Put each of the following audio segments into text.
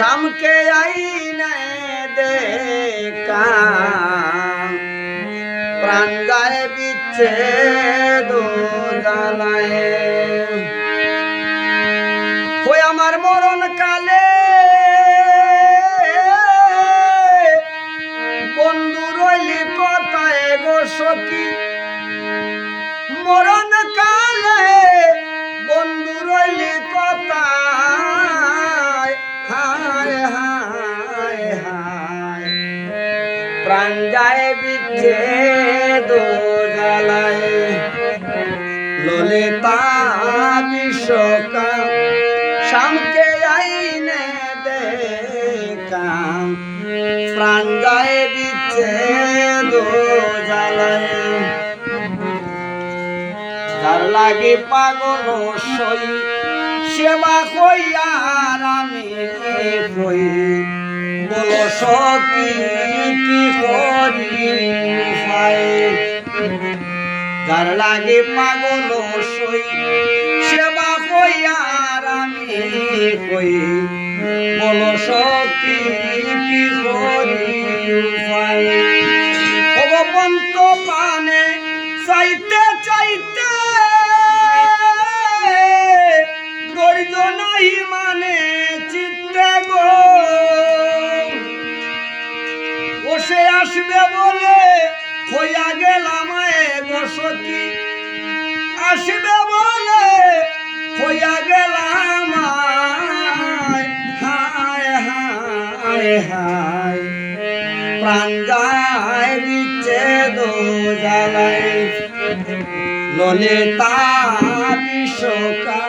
শামকে আইনে দেখা। প্রাণ যায় বিচ্ছেদ জ্বালায়। ওই যায় বিচ্ছে দো জ্বালায়। ললিতা বিশ্বকা শামকে আইনে দেখা। প্রাণ যায় বিচ্ছে দো জ্বালায়। যার লাগে পাগল সই, সেবা কইয়ার আমি কই। যার লাগে পাগল সই, সেবা কইয়ার আমি কই? বলো সকি কি করি? পানে চাইতে চাইতে আসবে বলে হইয়া গেলাম বসতি। আসবে বলে হইয়া গেলাম হায় হায় প্রাণ যায় ললিতা বিশ্বকা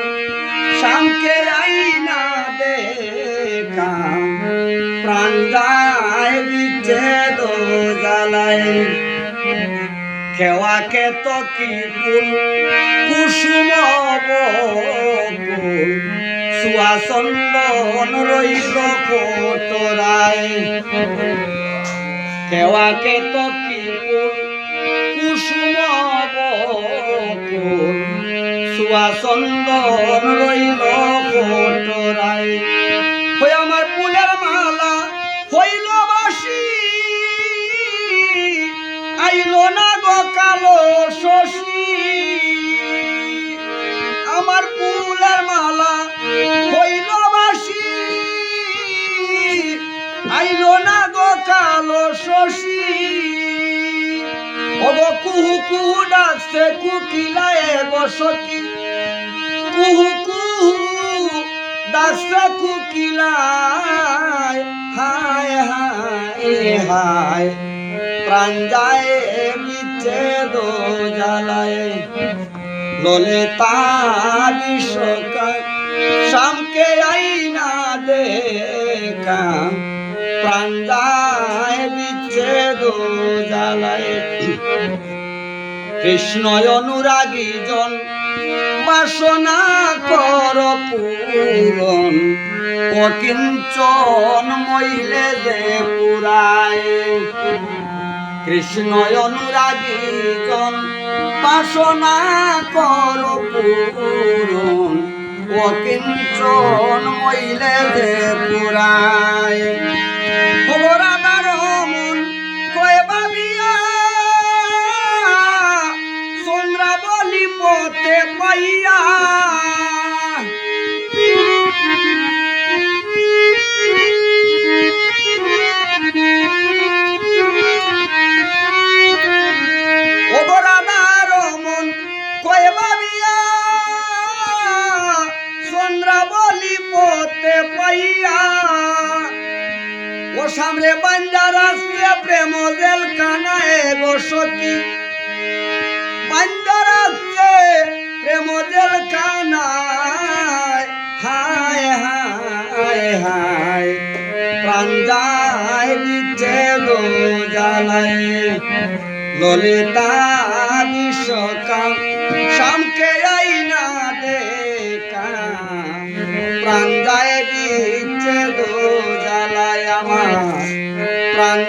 খেওয়াকে তো কি ফুল, কুসুম বকুল। সুয়াসন্দন রইল কোতরায়। কেওয়াকে তো কি ফুল, কুসুম বকুল। সুয়াসন্দন রইল কোতরায়। হই আমার ফুলের মালা, হইল বাসি আইলো না কালো শশী। আমার ফুলের মালা হইল বাসি আইলো না গো কালো শশী। ওগো কুহু কুহু ডাকছে, কুকিলায় বসতি কুহু কুহু ডাকছে, কুকিলায়, হায় হায় হায়। প্রাণ যায় বিচ্ছেদ জ্বালায়। ললিতা বিশ্বকা শামকে আইনা দেখা, প্রাণ বিচ্ছেদ কৃষ্ণ অনুরাগী জন, বাসনা কর পূরণ, অকিঞ্চন মইলে যে পুরায়। কৃষ্ণ অনুরাগী জন বাসনা কর পূরণ অকিঞ্চন মইলে যে পুরায়। চন্দ্রাবলী পথে পাইয়া। ও সামনে বান্দার আসছে প্রেম জেল কানায় বান্দার আসছে প্রেম হায় হায় হায়, প্রাণ যায় দিচ্ছে জ্বালায়। ললিতা আমার প্রাণ